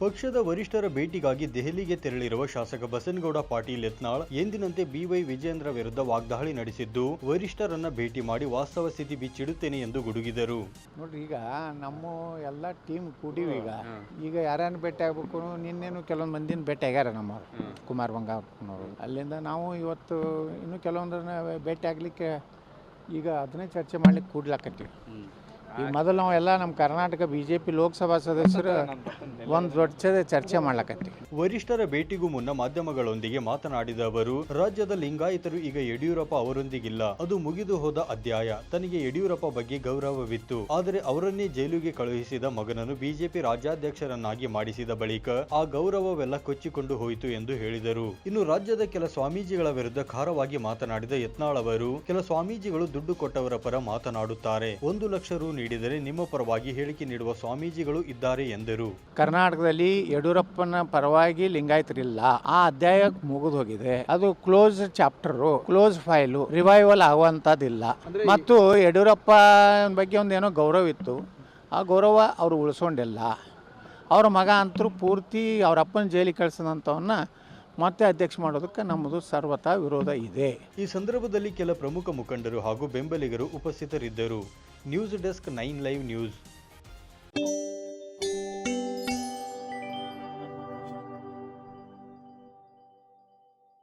ಪಕ್ಷದ ವರಿಷ್ಠರ ಭೇಟಿಗಾಗಿ ದೆಹಲಿಗೆ ತೆರಳಿರುವ ಶಾಸಕ ಬಸನಗೌಡ ಪಾಟೀಲ್ ಯತ್ನಾಳ್ ಎಂದಿನಂತೆ ಬಿವೈ ವಿಜೇಂದ್ರ ವಿರುದ್ಧ ವಾಗ್ದಾಳಿ ನಡೆಸಿದ್ದು ವರಿಷ್ಠರನ್ನ ಭೇಟಿ ಮಾಡಿ ವಾಸ್ತವ ಸ್ಥಿತಿ ಬಿಚ್ಚಿಡುತ್ತೇನೆ ಎಂದು ಗುಡುಗಿದರು. ನೋಡ್ರಿ ಈಗ ನಮ್ಮ ಎಲ್ಲ ಟೀಮ್ ಕೂಡಿವಿ ಈಗ. ಈಗ ಯಾರ್ಯಾರು ಭೇಟಿ ಆಗ್ಬೇಕು ನಿನ್ನೇನು ಕೆಲವೊಂದು ಮಂದಿನ ಭೇಟಿ ಆಗ್ಯಾರ ನಮ್ಮ ಕುಮಾರ್ ಬಂಗಾರಪ್ಪನವರು. ಅಲ್ಲಿಂದ ನಾವು ಇವತ್ತು ಇನ್ನು ಕೆಲವೊಂದನ್ನ ಭೇಟಿ ಆಗ್ಲಿಕ್ಕೆ ಈಗ ಅದನ್ನೇ ಚರ್ಚೆ ಮಾಡ್ಲಿಕ್ಕೆ ಕೂಡ್ಲಾಕತ್ತೀವಿ. ಈಗ ಮೊದಲು ಎಲ್ಲ ನಮ್ಮ Karnataka B J P Lok Sabha ಸದಸ್ಯರು ಒಂದು ದೊಡ್ಡ ಚರ್ಚೆ ಮಾಡ್ಲಕತ್ತೀವಿ. ವರಿಷ್ಠರ ಭೇಟಿಗೂ ಮುನ್ನ ಮಾಧ್ಯಮಗಳೊಂದಿಗೆ ಮಾತನಾಡಿದ ಅವರು, ರಾಜ್ಯದ ಲಿಂಗಾಯತರು ಈಗ ಯಡಿಯೂರಪ್ಪ ಅವರೊಂದಿಗಿಲ್ಲ. ಅದು ಮುಗಿದು ಹೋದ ಅಧ್ಯಾಯ. ತನಗೆ ಯಡಿಯೂರಪ್ಪ ಬಗ್ಗೆ ಗೌರವವಿತ್ತು. ಆದರೆ ಅವರನ್ನೇ ಜೈಲಿಗೆ ಕಳುಹಿಸಿದ ಮಗನನ್ನು ಬಿಜೆಪಿ ರಾಜ್ಯಾಧ್ಯಕ್ಷರನ್ನಾಗಿ ಮಾಡಿಸಿದ ಬಳಿಕ ಆ ಗೌರವವೆಲ್ಲ ಕೊಚ್ಚಿಕೊಂಡು ಹೋಯಿತು ಎಂದು ಹೇಳಿದರು. ಇನ್ನು ರಾಜ್ಯದ ಕೆಲ ಸ್ವಾಮೀಜಿಗಳ ವಿರುದ್ಧ ಖಾರವಾಗಿ ಮಾತನಾಡಿದ ಯತ್ನಾಳ್ ಅವರು, ಕೆಲ ಸ್ವಾಮೀಜಿಗಳು ದುಡ್ಡು ಕೊಟ್ಟವರ ಪರ ಮಾತನಾಡುತ್ತಾರೆ. ಒಂದು ಲಕ್ಷ ರು ನೀಡಿದರೆ ನಿಮ್ಮ ಪರವಾಗಿ ಹೇಳಿಕೆ ನೀಡುವ ಸ್ವಾಮೀಜಿಗಳು ಇದ್ದಾರೆ ಎಂದರು. ಕರ್ನಾಟಕದಲ್ಲಿ ಯಡಿಯೂರಪ್ಪನ ಪರವಾಗಿ ಲಿಂಗಾಯತರಿಲ್ಲ. ಆ ಅಧ್ಯಾಯ ಮುಗಿದು ಹೋಗಿದೆ. ಅದು close chapter close file revival ಆಗುವಂತದಿಲ್ಲ ಮತ್ತು ಯಡಿಯೂರಪ್ಪ ಬಗ್ಗೆ ಒಂದು ಏನೋ ಗೌರವ ಇತ್ತು. ಆ ಗೌರವ ಅವರು ಉಳಿಸ್ಕೊಂಡಿಲ್ಲ ಅವ್ರ ಮಗ ಅಂತರೂ ಪೂರ್ತಿ ಅವರಪ್ಪನ ಅಪ್ಪನ ಜೈಲಿಗೆ ಕಳ್ಸಿದಂಥವನ್ನ ಮತ್ತೆ ಅಧ್ಯಕ್ಷ ಮಾಡೋದಕ್ಕೆ ನಮ್ಮದು ಸರ್ವತಾ ವಿರೋಧ ಇದೆ. ಈ ಸಂದರ್ಭದಲ್ಲಿ ಕೆಲ ಪ್ರಮುಖ ಮುಖಂಡರು ಹಾಗೂ ಬೆಂಬಲಿಗರು ಉಪಸ್ಥಿತರಿದ್ದರು. News desk nine live news.